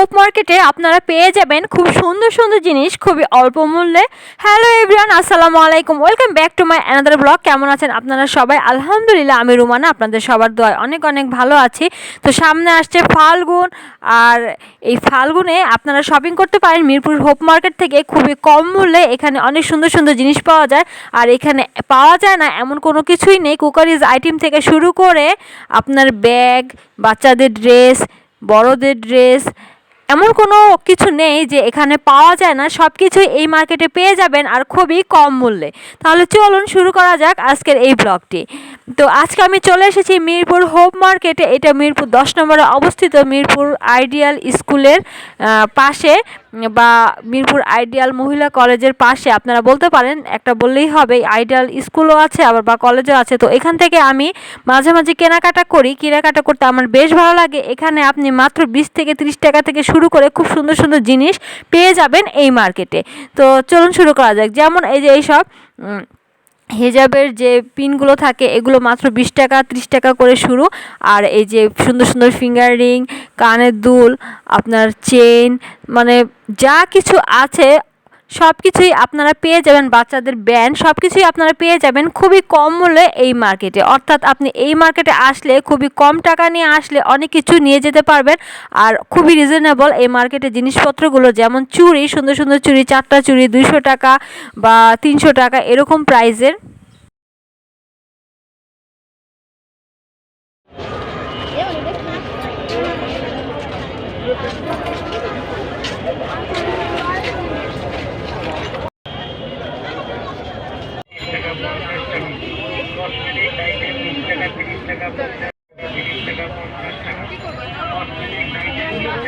Hope মার্কেটে আপনারা পেয়ে যাবেন খুব সুন্দর সুন্দর জিনিস খুবই অল্প মূল্যে। হ্যালো এভরিওয়ান আসসালামু আলাইকুম। Welcome back to my another blog কেমন আছেন আপনারা সবাই? আলহামদুলিল্লাহ, আমি রুমানা, আপনাদের সবার দোয়ায় অনেক অনেক ভালো আছি। তো সামনে আসছে ফাল্গুন, আর এই ফাল্গুনে আপনারা শপিং করতে পারেন মিরপুর হোপ মার্কেট থেকে। খুবই কম মূল্যে এখানে অনেক সুন্দর সুন্দর জিনিস পাওয়া যায়। আর এখানে পাওয়া যায় না এমন কোনো কিছুই নেই। কুকারিজ আইটেম থেকে শুরু করে আপনার ব্যাগ বাচ্চাদের ড্রেস বড়দের ড্রেস এমন কোনো কিছু নেই যে এখানে পাওয়া যায় না সব কিছুই এই মার্কেটে পেয়ে যাবেন আর খুবই কম মূল্যে। তাহলে চলুন শুরু করা যাক আজকের এই ব্লগটি তো আজকে আমি চলে এসেছি মিরপুর হোপ মার্কেটে এটা মিরপুর দশ নম্বরে অবস্থিত মিরপুর আইডিয়াল স্কুলের পাশে বা মিরপুর আইডিয়াল মহিলা কলেজের পাশে। আপনারা বলতে পারেন, একটা বললেই হবে আইডিয়াল স্কুলও আছে আবার বা কলেজও আছে। তো এখান থেকে আমি মাঝে মাঝে কেনাকাটা করি। কেনাকাটা করতে আমার বেশ ভালো লাগে। এখানে আপনি মাত্র বিশ থেকে তিরিশ টাকা থেকে শুরু করে খুব সুন্দর সুন্দর জিনিস পেয়ে যাবেন এই মার্কেটে। তো চলুন শুরু করা যাক। যেমন এই যে এইসব সব হেজাবের যে পিনগুলো থাকে, এগুলো মাত্র বিশ টাকা, ত্রিশ টাকা করে শুরু। আর এই যে সুন্দর সুন্দর ফিঙ্গার রিং কানের দুল, আপনার চেন মানে যা কিছু আছে সব কিছুই আপনারা পেয়ে যাবেন, বাচ্চাদের ব্যান্ড সব কিছুই আপনারা পেয়ে যাবেন খুবই কম মূল্যে এই মার্কেটে অর্থাৎ আপনি এই মার্কেটে আসলে খুবই কম টাকা নিয়ে আসলে অনেক কিছু নিয়ে যেতে পারবেন। আর খুবই রিজনেবল এই মার্কেটে জিনিসপত্রগুলো যেমন চুড়ি সুন্দর সুন্দর চুড়ি চারটা চুড়ি দুইশো টাকা বা তিনশো টাকা এরকম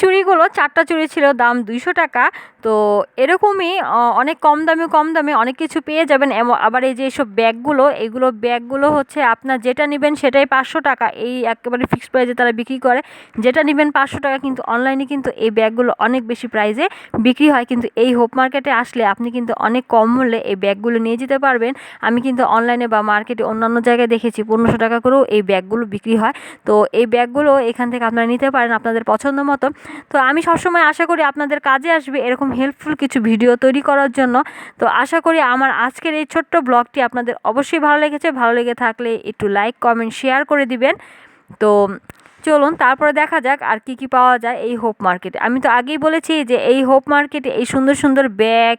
চুড়িগুলো, চারটা চুড়ি ছিল, দাম দুইশো টাকা। তো এরকমই অনেক কম দামে কম দামে অনেক কিছু পেয়ে যাবেন। আবার এই যে এইসব ব্যাগগুলো, এগুলো ব্যাগগুলো হচ্ছে আপনার যেটা নেবেন সেটাই পাঁচশো টাকা। এই একেবারে ফিক্সড প্রাইসে তারা বিক্রি করে। যেটা নেবেন পাঁচশো টাকা কিন্তু অনলাইনে কিন্তু এই ব্যাগগুলো অনেক বেশি প্রাইজে বিক্রি হয়। কিন্তু এই হোপ মার্কেটে আসলে আপনি কিন্তু অনেক কম মূল্যে এই ব্যাগগুলো নিয়ে যেতে পারবেন। আমি কিন্তু অনলাইনে বা মার্কেটে অন্যান্য জায়গায় দেখেছি, পনেরোশো টাকা করেও এই ব্যাগগুলো বিক্রি হয়। তো এই ব্যাগগুলো এখান থেকে আপনারা নিতে পারেন আপনাদের পছন্দ মতো। তো আমি সবসময় আশা করি আপনাদের কাজে আসবে এরকম হেল্পফুল কিছু ভিডিও তৈরি করার জন্য। তো আশা করি আমার আজকের এই ছোট্ট ব্লগটি আপনাদের অবশ্যই ভালো লেগেছে। ভালো লেগে থাকলে একটু লাইক কমেন্ট শেয়ার করে দিবেন। তো চলুন, তারপরে দেখা যাক আর কি কি পাওয়া যায় এই হোপ মার্কেটে আমি তো আগেই বলেছি যে এই হোপ মার্কেটে এই সুন্দর সুন্দর ব্যাগ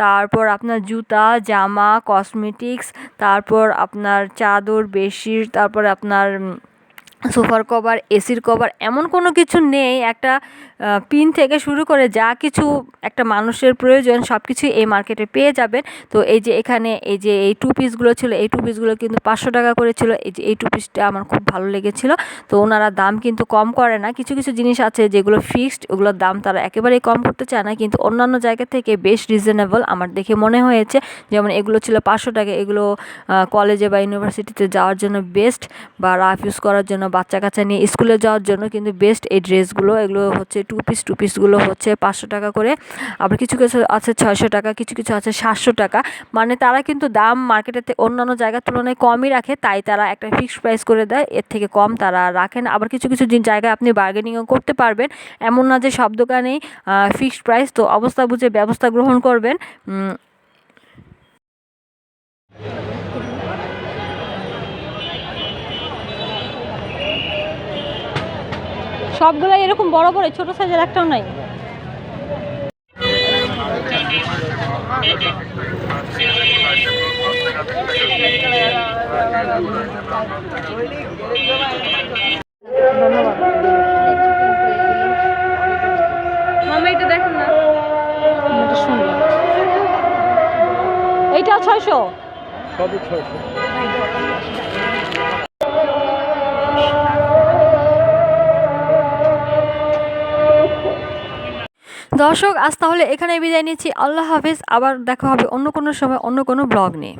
তারপর আপনার জুতা, জামা কসমেটিক্স তারপর আপনার চাদর বেডশিট তারপর আপনার সোফার কভার, এসির কভার, এমন কোনো কিছু নেই। একটা পিন থেকে শুরু করে যা কিছু একটা মানুষের প্রয়োজন সব কিছুই এই মার্কেটে পেয়ে যাবেন। তো এই যে এখানে এই যে এই টু পিসগুলো ছিল, এই টু পিসগুলো কিন্তু পাঁচশো টাকা করে ছিল। এই যে এই টু পিসটা আমার খুব ভালো লেগেছিল। তো ওনারা দাম কিন্তু কম করে না। কিছু কিছু জিনিস আছে যেগুলো ফিক্সড ওগুলোর দাম তারা একেবারেই কম করতে চায় না। কিন্তু অন্যান্য জায়গা থেকে বেশ রিজনেবল আমার দেখে মনে হয়েছে। যেমন এগুলো ছিল পাঁচশো টাকা, এগুলো কলেজে বা ইউনিভার্সিটিতে যাওয়ার জন্য বেস্ট বা রাফ ইউজ করার জন্য বাচ্চা কাচ্চা নিয়ে স্কুলে যাওয়ার জন্য কিন্তু বেস্ট এই ড্রেসগুলো, এগুলো হচ্ছে টু পিস টু পিসগুলো হচ্ছে পাঁচশো টাকা করে। আবার কিছু কিছু আছে ছয়শো টাকা, কিছু কিছু আছে সাতশো টাকা। মানে তারা কিন্তু দাম মার্কেটেতে অন্যান্য জায়গার তুলনায় কমই রাখে, তাই তারা একটা ফিক্সড প্রাইস করে দেয়, এর থেকে কম তারা রাখেন আবার কিছু কিছু জায়গায় আপনি বার্গেনিংও করতে পারবেন। এমন না যে সব দোকানেই ফিক্সড প্রাইস তো অবস্থা বুঝে ব্যবস্থা গ্রহণ করবেন। সবগুলাই এরকম বড় বড় ছোট সাইজের একটাও নাই। মামা এটা দেখেন না। এইটা ছয়শো? সবই ছয়শো। দর্শক, আজ তাহলে এখানে বিদায় নিচ্ছি। আল্লাহ হাফিজ। আবার দেখা হবে অন্য কোনো সময়, অন্য কোনো ব্লগ নিয়ে।